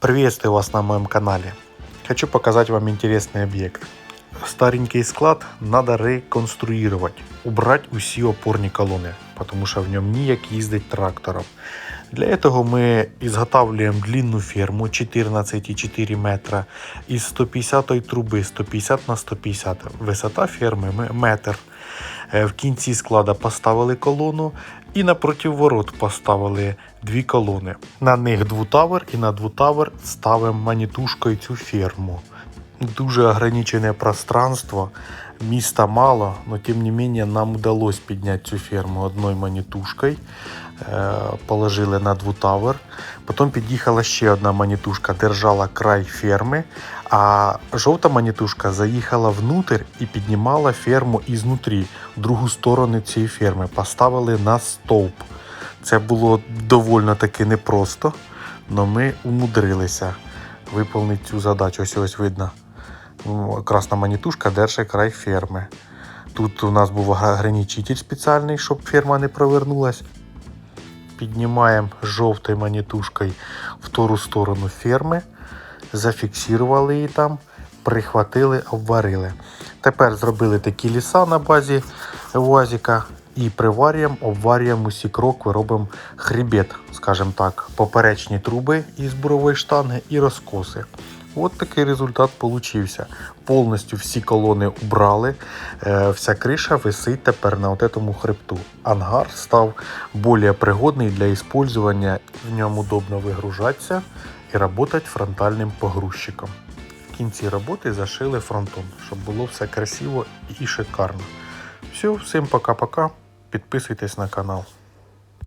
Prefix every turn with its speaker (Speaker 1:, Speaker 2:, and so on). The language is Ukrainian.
Speaker 1: Приветствую вас на моем канале. Хочу показать вам интересный объект. Старенький склад надо реконструировать, убрать усі опорні колони, потому що в ньому ніяк їздить трактором. Для этого мы изготавливаем длинную ферму 14,4 метра из 150 трубы 150 на 150. Висота ферми м- метр. Е, В кінці склада поставили колону і напроти ворот поставили дві колони. На них двутавер і на двутавер ставимо манітушкою цю ферму. Дуже ограничене пространство, міста мало, но тим не менее нам удалось підняти цю ферму одною манітушкою. Е, Положили на двутавер. Потім під'їхала ще одна манітушка, держала край ферми, а жовта манітушка заїхала внутрь і піднімала ферму ізнутрі, в другу сторону цієї ферми. Поставили на стовп. Це було доволі таки непросто, але ми умудрилися виповнити цю задачу. Ось ось видно. Красна манітушка держить край ферми. Тут у нас був ограничитель спеціальний, щоб ферма не провернулась. Піднімаємо жовтою манітушкою в ту сторону ферми, зафіксували її там, прихватили, обварили. Тепер зробили такі ліса на базі УАЗіка і приварюємо, обварюємо усі крокви, робимо хребет, скажімо так, поперечні труби із бурової штанги і розкоси. От такий результат получився. Повністю всі колони убрали, е, вся криша висить тепер на этому хребту. Ангар став більш пригодний для использования. В ньому удобно вигружатися і працювати фронтальним погрузчиком. В кінці роботи зашили фронтон, щоб було все красиво і шикарно. Все, всім пока-пока. Підписуйтесь на канал.